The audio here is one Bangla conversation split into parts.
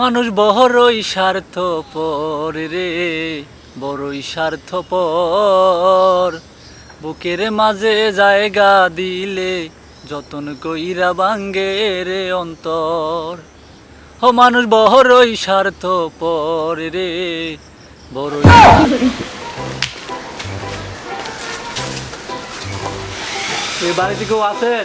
মানুষ বড়ই স্বার্থ পর রে, বড়ই স্বার্থ পর বুকের মাঝে জায়গা দিলে যতন কইরা বাঙ্গে রে অন্তর। ও মানুষ বড়ই স্বার্থ পর রে, বড়ই বাড়িতে কেউ আছেন?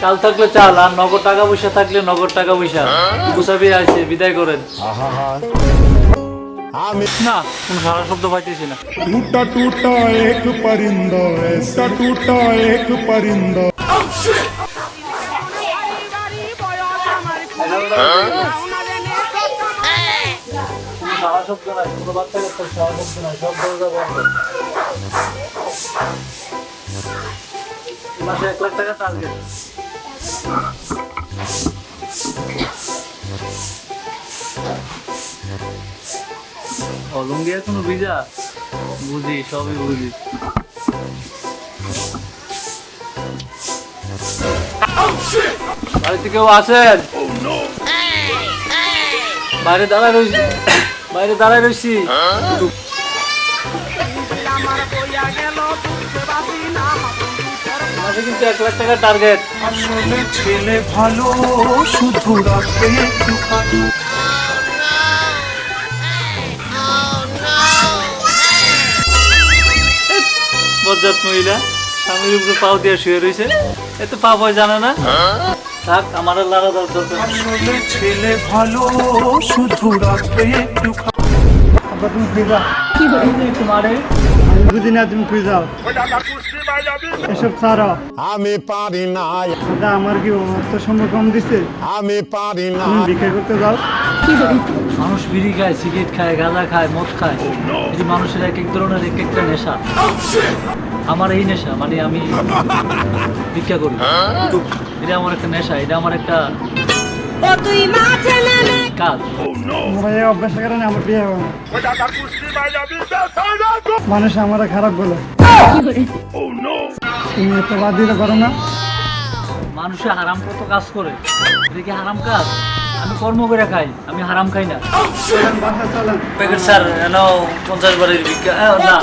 চাল থাকলে চাল আর নগদ টাকা পয়সা থাকলে নগদ টাকা পয়সা মুসাফির আইছে বিদায় করেন আহা আমি না কোনো সারা শব্দ পাইতেছি না टूटा टूटा एक परिंदा ऐसा टूटा एक परिंदा কোনো সারা শব্দ নাই কোনো বাচ্চা কাচ্চার সারা শব্দ নাই সব দরজা বন্ধ এই এক লাখ টাকা টার্গেট অলঙ্গি এখনও ভিজা? বুঝি, সবই বুঝি। বাড়িতে কেউ আছেন? বাইরে দাঁড়ায় রয়েছি বাইরে দাঁড়ায় রয়েছি মাসে কিন্তু এক লাখ টাকা টার্গেট আসলে ছেলে ভালো শুধু রাখবে একটুখানি বজ্জাত মহিলা স্বামীর উপরে পাও দিয়ে শুয়ে রয়েছে এত পা ভয় জানে না। থাক আমার লাগা দরকার। আসলে ছেলে ভালো শুধু রাখবে একটু মারে বুঝি না তুমি খুঁজে যাও? এসব ছাড়ো। আমি পারি না। দাদা আমার কি অর্থ সম্ভব কম দিছে? আমি পারি না। ভিক্ষা করতে যাও। মানুষ বিড়ি খায় সিগারেট খায় গাঁজা খায় মদ খায়। এই মানুষের এক এক ধরনের এক একটা নেশা। আমার এই নেশা মানে আমি ভিক্ষা করি। এটা আমার একটা নেশা এটা আমার একটা কাজ। তোমরা এই অভ্যাস কারণে আমার বিয়ে হবে মানুষ আমার খারাপ বলে। তুমি এত বাদ দিতে পারো না। মানুষে হারাম কত কাজ করে? কি হারাম কাজ? আমি কর্ম করে খাই আমি হারাম খাই না। প্যাকেট স্যার এনো পঞ্চাশ বারের ভিক্ষা না।